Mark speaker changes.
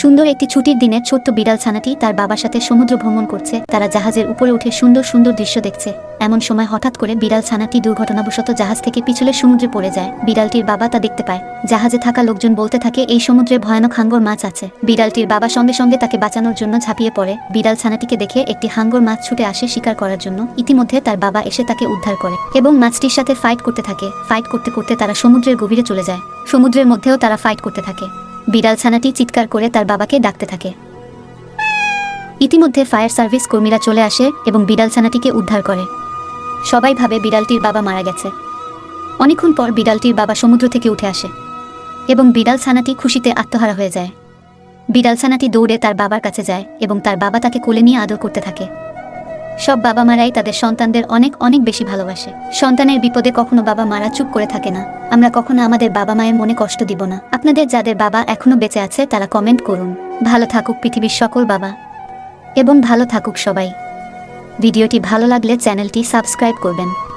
Speaker 1: সুন্দর একটি ছুটির দিনে ছোট্ট বিড়াল ছানাটি তার বাবার সাথে সমুদ্র ভ্রমণ করছে। তারা জাহাজের উপরে উঠে সুন্দর সুন্দর দৃশ্য দেখছে। এমন সময় হঠাৎ করে বিড়াল ছানাটি দুর্ঘটনাবশত জাহাজ থেকে পিছলে সমুদ্রে পড়ে যায়। বিড়ালটির বাবা তা দেখতে পায়। জাহাজে থাকা লোকজন বলতে থাকে, এই সমুদ্রে ভয়ানক হাঙ্গর মাছ আছে। বিড়ালটির বাবা সঙ্গে সঙ্গে তাকে বাঁচানোর জন্য ঝাঁপিয়ে পড়ে। বিড়াল ছানাটিকে দেখে একটি হাঙ্গর মাছ ছুটে আসে শিকার করার জন্য। ইতিমধ্যে তার বাবা এসে তাকে উদ্ধার করে এবং মাছটির সাথে ফাইট করতে থাকে। ফাইট করতে করতে তারা সমুদ্রের গভীরে চলে যায়। সমুদ্রের মধ্যেও তারা ফাইট করতে থাকে। বিড়াল ছানাটি চিৎকার করে তার বাবাকে ডাকতে থাকে। ইতিমধ্যে ফায়ার সার্ভিস কর্মীরা চলে আসে এবং বিড়াল ছানাটিকে উদ্ধার করে। সবাই ভাবে বিড়ালটির বাবা মারা গেছে। অনেকক্ষণ পর বিড়ালটির বাবা সমুদ্র থেকে উঠে আসে এবং বিড়াল ছানাটি খুশিতে আত্মহারা হয়ে যায়। বিড়াল ছানাটি দৌড়ে তার বাবার কাছে যায় এবং তার বাবা তাকে কোলে নিয়ে আদর করতে থাকে। সব বাবা মারাই তাদের সন্তানদের অনেক অনেক বেশি ভালোবাসে। সন্তানের বিপদে কখনো বাবা মারা চুপ করে থাকে না। আমরা কখনো আমাদের বাবা মায়ের মনে কষ্ট দিব না। আপনাদের যাদের বাবা এখনও বেঁচে আছে, তারা কমেন্ট করুন। ভালো থাকুক পৃথিবীর সকল বাবা। এবং ভালো থাকুক সবাই। ভিডিওটি ভালো লাগলে চ্যানেলটি সাবস্ক্রাইব করবেন।